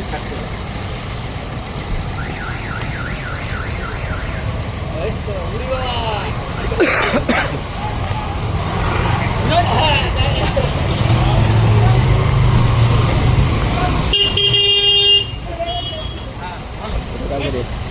に着ダメ。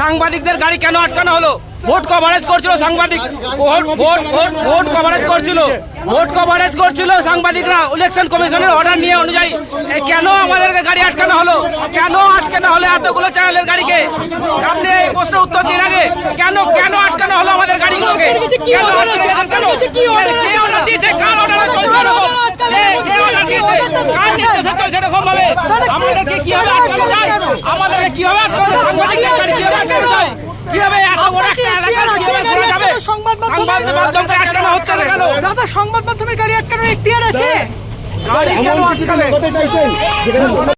সাংবাদিকদের গাড়ি কেন আটকানো হলো? ভোট কভারেজ করছিল সাংবাদিক। Vote vote vote vote coverage করছিল। ভোট কভারেজ করছিল সাংবাদিকরা। ইলেকশন কমিশনের অর্ডার নিয়ে অনুযায়ী। কেন আমাদেরকে গাড়ি আটকানো হলো? কেন আটকানো হলো এতগুলো চ্যানেলের গাড়িকে? আপনি এই প্রশ্ন উত্তর দিন আগে। কেন কেন আটকানো হলো আমাদের গাড়িগুলোকে? আমাদেরকে কীভাবে আটকানো যায়? আমাদেরকে কীভাবে আটকানো কীভাবে আটকানো যায় কীভাবে এত বড় একটা এলাকা কীভাবে যাবে সংবাদ সংবাদ মাধ্যমকে আটকানো হচ্ছে না কেন দাদা সংবাদ মাধ্যমের গাড়ি আটকানোর এখতিয়ার আছে গাড়ি কেন আটকাবে